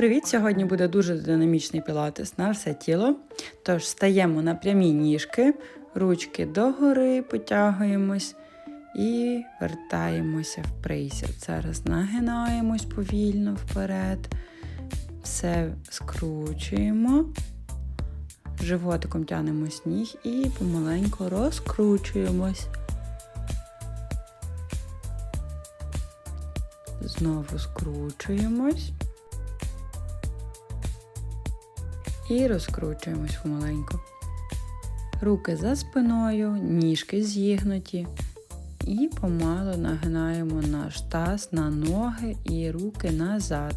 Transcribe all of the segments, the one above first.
Привіт! Сьогодні буде дуже динамічний пілатес на все тіло. Тож стаємо на прямі ніжки, ручки догори, потягуємось і вертаємося в присід. Зараз нагинаємось повільно вперед, все скручуємо, животиком тянемо сніг і помаленьку розкручуємось. Знову скручуємось. І розкручуємось помаленьку. Руки за спиною, ніжки зігнуті. І помало нагинаємо наш таз на ноги і руки назад.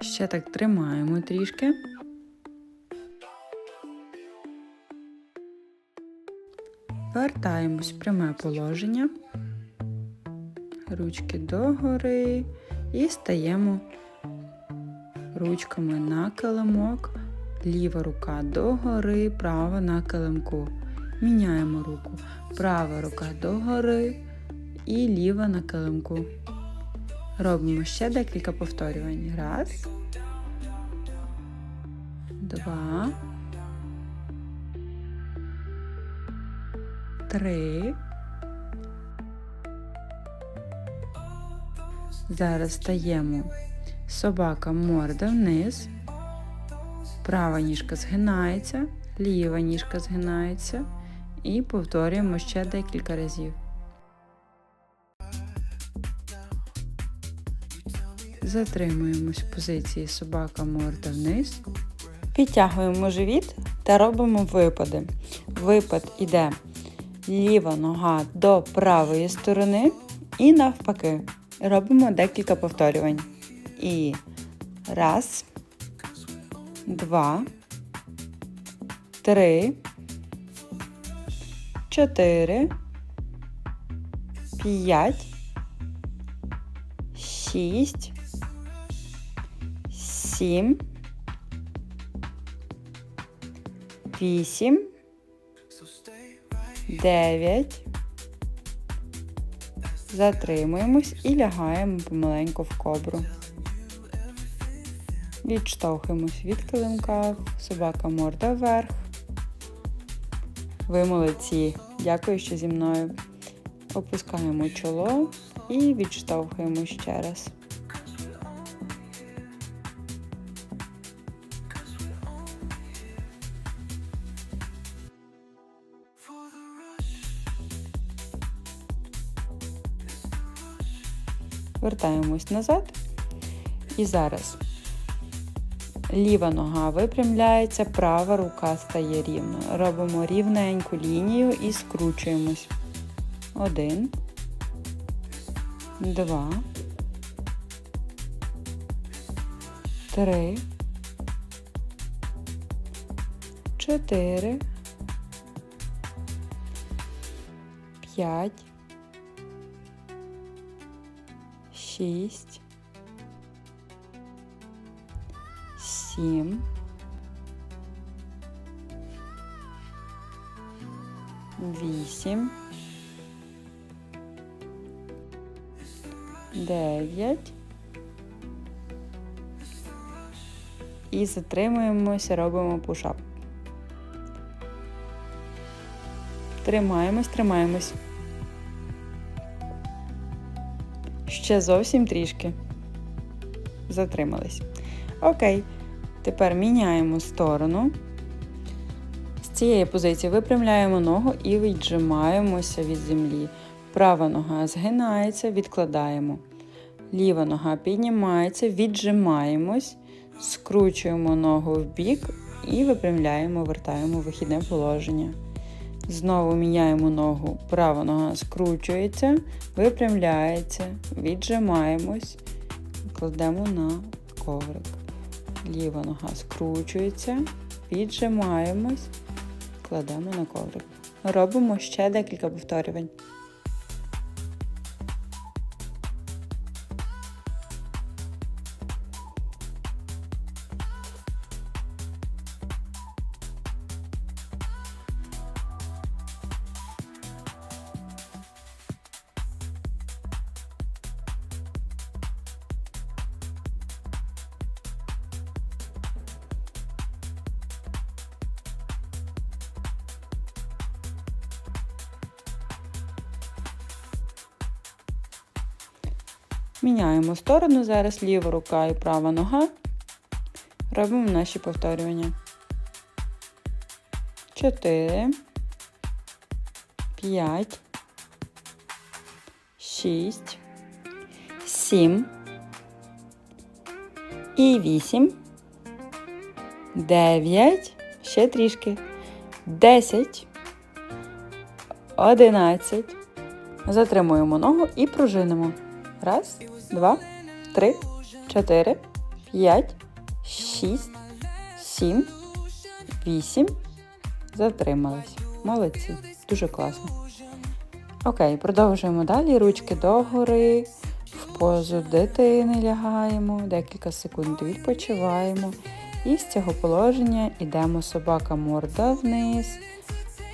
Ще так тримаємо трішки. Вертаємось в пряме положення, ручки догори і стаємо ручками на килимок, ліва рука догори, права на килимку. Міняємо руку. Права рука догори і ліва на килимку. Робимо ще декілька повторювань. Раз. Два. Три. Зараз стаємо собака морда вниз. Права ніжка згинається, ліва ніжка згинається. І повторюємо ще декілька разів. Затримуємось в позиції собака морда вниз. Підтягуємо живіт та робимо випади. Випад іде ліва нога до правої сторони і навпаки. Робимо декілька повторювань. І раз, два, три, чотири, п'ять, шість, сім, вісім. 9. Затримуємось і лягаємо помаленьку в кобру. Відштовхуємось від килимка, собака морда вверх. Ви молодці. Дякую, що зі мною. Опускаємо чоло і відштовхуємо ще раз. Вертаємось назад. І зараз ліва нога випрямляється, права рука стає рівно. Робимо рівненьку лінію і скручуємось. Один, два, три, чотири, п'ять шість, сім, вісім, дев'ять. І затримуємося, робимо пушап. Тримаємось, тримаємось. Ще зовсім трішки. Затримались. Окей. Тепер міняємо сторону. З цієї позиції випрямляємо ногу і віджимаємося від землі. Права нога згинається, відкладаємо. Ліва нога піднімається, віджимаємось, скручуємо ногу в бік і випрямляємо, вертаємо вихідне положення. Знову міняємо ногу, права нога скручується, випрямляється, віджимаємось, кладемо на коврик. Ліва нога скручується, віджимаємось, кладемо на коврик. Робимо ще декілька повторювань. Міняємо сторону зараз ліва рука і права нога. Робимо наші повторювання. 4, 5, 6, 7 і 8, 9, ще трішки, 10, 11. Затримуємо ногу і пружинимо. Раз, два, три, чотири, п'ять, шість, сім, вісім. Затримались. Молодці. Дуже класно. Окей, продовжуємо далі. Ручки догори. В позу дитини лягаємо. Декілька секунд відпочиваємо. І з цього положення йдемо собака морда вниз.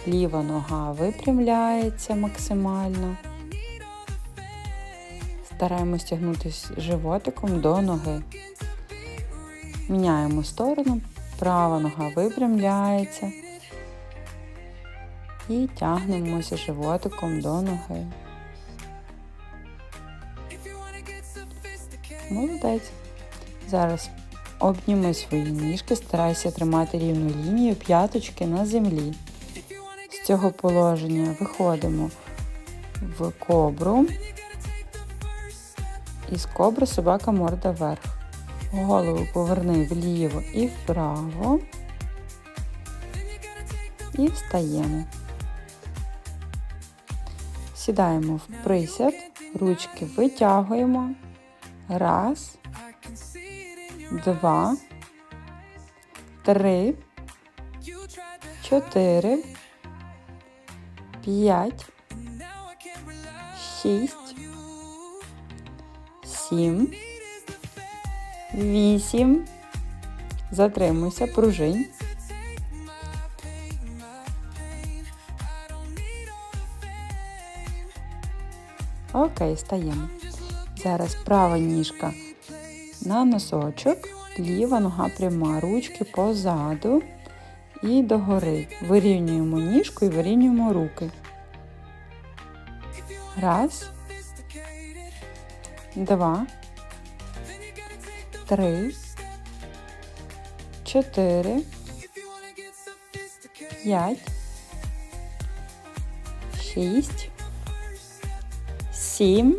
Ліва нога випрямляється максимально. Стараємось тягнутися животиком до ноги. Міняємо сторону, права нога випрямляється. І тягнемося животиком до ноги. Молодець. Зараз обніми свої ніжки, старайся тримати рівну лінію, п'яточки на землі. З цього положення виходимо в кобру. Із кобри собака морда вверх. Голову поверни вліво і вправо. І встаємо. Сідаємо в присяд, ручки витягуємо. Раз, два, три, чотири, п'ять, шість, сім, вісім. Затримуйся, пружинь. Окей, стаємо. Зараз права ніжка на носочок, ліва нога пряма, ручки позаду і догори. Вирівнюємо ніжку і вирівнюємо руки. Раз. Два. Три. Чотири. П'ять. Шість. Сім.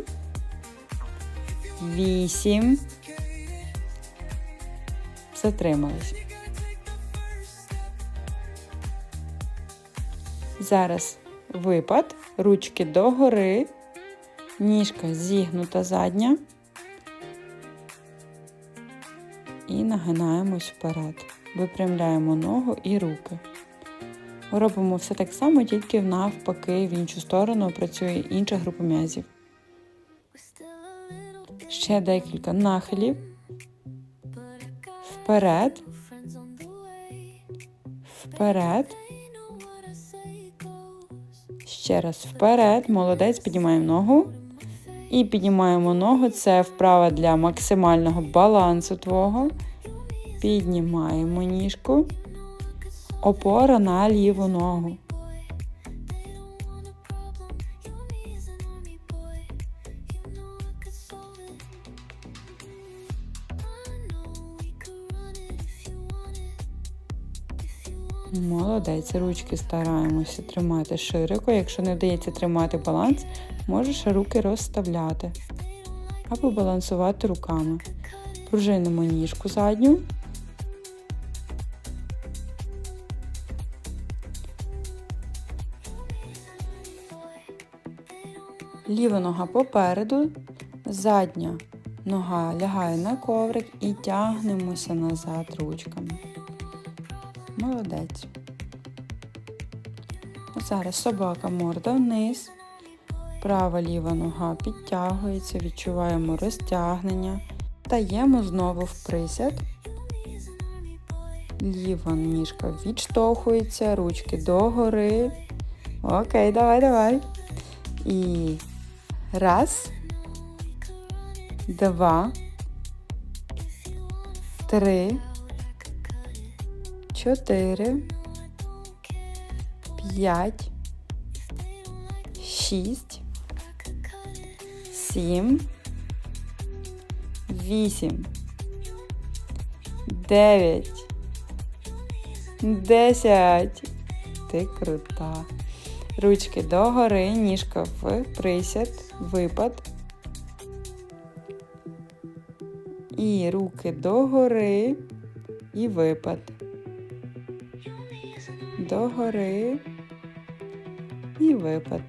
Вісім. Затримались. Зараз випад, ручки догори, ніжка зігнута задня і нагинаємось вперед. Випрямляємо ногу і руки. Робимо все так само, тільки навпаки, в іншу сторону працює інша група м'язів. Ще декілька нахилів. Вперед. Вперед. Ще раз вперед. Молодець. Піднімаємо ногу. І піднімаємо ногу. Це вправа для максимального балансу твого. Піднімаємо ніжку. Опора на ліву ногу. Молодець, ручки стараємося тримати широко. Якщо не вдається тримати баланс, можеш руки розставляти або балансувати руками. Пружинимо ніжку задню. Ліва нога попереду, задня нога лягає на коврик і тягнемося назад ручками. Молодець. Зараз собака морда вниз. Права ліва нога підтягується, відчуваємо розтягнення. Таємо знову в присяд. Ліва ніжка відштовхується, ручки догори. Окей, давай, давай. І раз, два, три чотири, п'ять, шість, сім, вісім, дев'ять, десять. Ти крута. Ручки догори, ніжка в присяд, випад. І руки догори і випад. Догори і випад.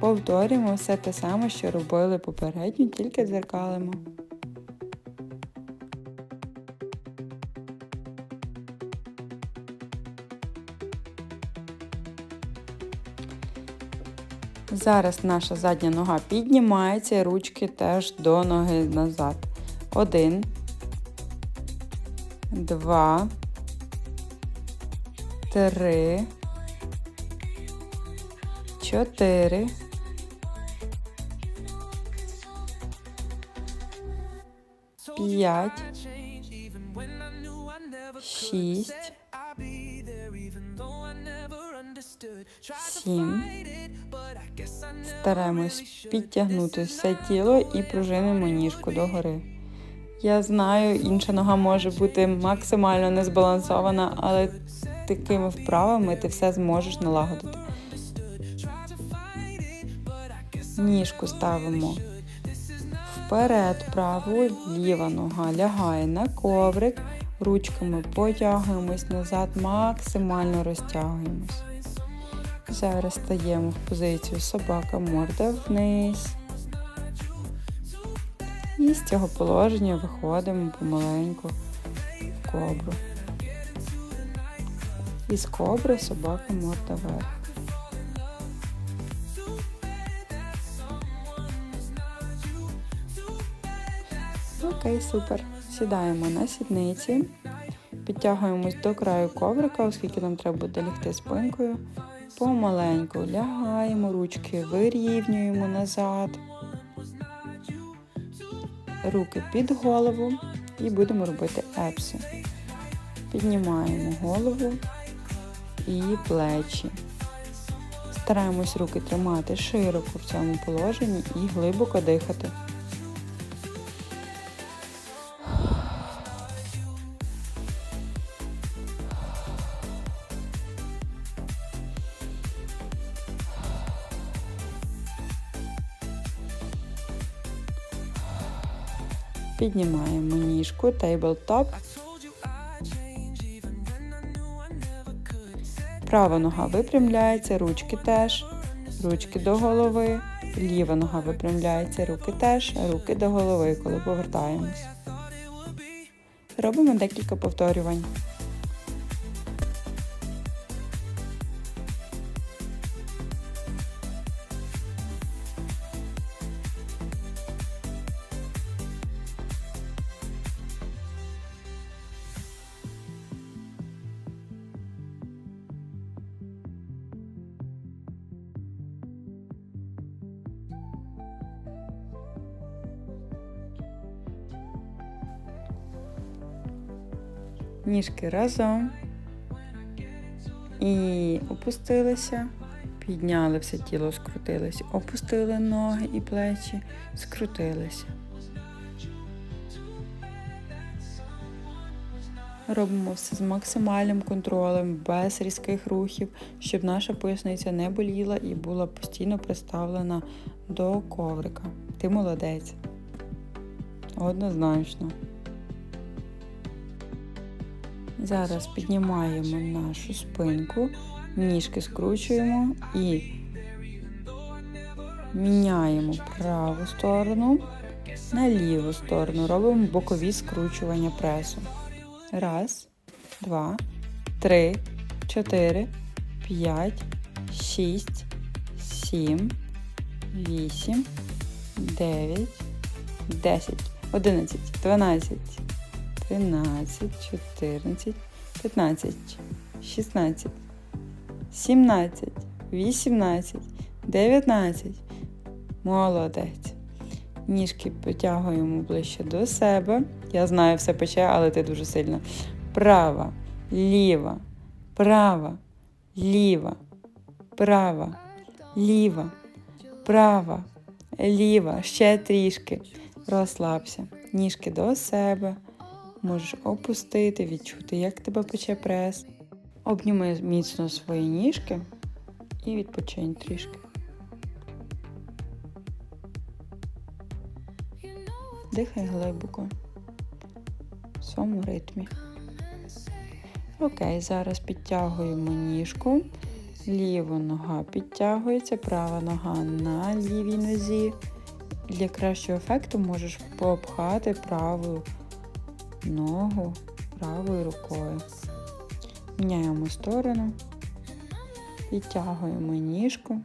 Повторюємо все те саме, що робили попередньо, тільки дзеркалимо. Зараз наша задня нога піднімається, ручки теж до ноги назад. Один, два, три, чотири. П'ять, шість, сім. Стараємось підтягнути все тіло і пружинимо ніжку догори. Я знаю, інша нога може бути максимально незбалансована, але такими вправами ти все зможеш налагодити. Ніжку ставимо вперед, праву, ліва нога лягає на коврик, ручками потягуємось назад, максимально розтягуємось. Зараз стаємо в позицію собака морда вниз. І з цього положення виходимо помаленьку в кобру. І з кобри собака морда вверх. Окей, супер. Сідаємо на сідниці, підтягуємось до краю коврика, оскільки нам треба буде лягти спинкою. Помаленьку лягаємо, ручки вирівнюємо назад, руки під голову і будемо робити епси. Піднімаємо голову і плечі. Стараємось руки тримати широко в цьому положенні і глибоко дихати. Піднімаємо ніжку, тейблтоп. Права нога випрямляється, ручки теж, ручки до голови. Ліва нога випрямляється, руки теж, руки до голови, коли повертаємось. Робимо декілька повторювань. Ніжки разом. І опустилися, підняли все тіло, скрутились, опустили ноги і плечі, скрутилися. Робимо все з максимальним контролем, без різких рухів, щоб наша поясниця не боліла і була постійно приставлена до коврика. Ти молодець. Однозначно. Зараз піднімаємо нашу спинку, ніжки скручуємо і міняємо праву сторону на ліву сторону. Робимо бокові скручування пресу. Раз, два, три, чотири, п'ять, шість, сім, вісім, дев'ять, десять, одинадцять, дванадцять. 13, 14, 15, 16, 17, 18, 19. Молодець. Ніжки потягуємо ближче до себе. Я знаю, все пече, але ти дуже сильно. Права, ліва, права, ліва, права, ліва, права, Ліва, ще трішки. Розслабся. Ніжки до себе. Можеш опустити, відчути, як тебе пече прес. Обніми міцно свої ніжки і відпочинь трішки. Дихай глибоко. В своєму ритмі. Окей, зараз підтягуємо ніжку. Ліва нога підтягується, права нога на лівій нозі. Для кращого ефекту можеш пообхати праву ногу правою рукою. Міняємо сторону, підтягуємо ніжку.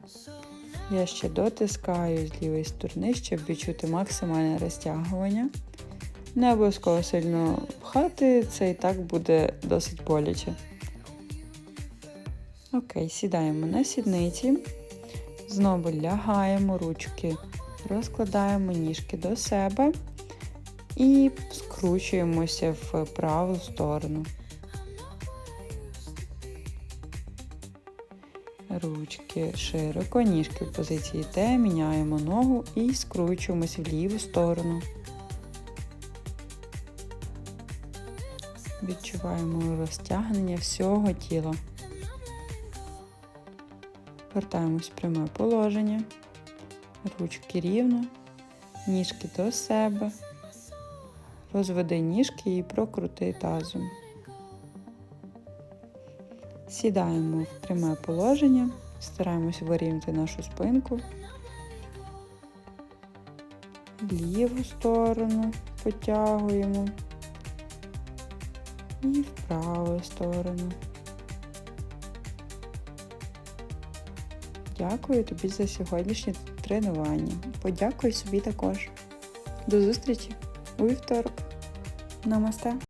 Я ще дотискаю з лівої сторони, щоб відчути максимальне розтягування. Не обов'язково сильно пхати, це і так буде досить боляче. Окей, сідаємо на сідниці. Знову лягаємо ручки, розкладаємо ніжки до себе і скручуємося в праву сторону. Ручки широко, ніжки в позиції Т, міняємо ногу і скручуємося в ліву сторону. Відчуваємо розтягнення всього тіла. Вертаємось в пряме положення, ручки рівно, ніжки до себе, розведи ніжки і прокрути тазом. Сідаємо в пряме положення, стараємось вирівняти нашу спинку. Ліву сторону потягуємо і в праву сторону. Дякую тобі за сьогоднішнє тренування. Подякуй собі також. До зустрічі у вівторок. Namaste.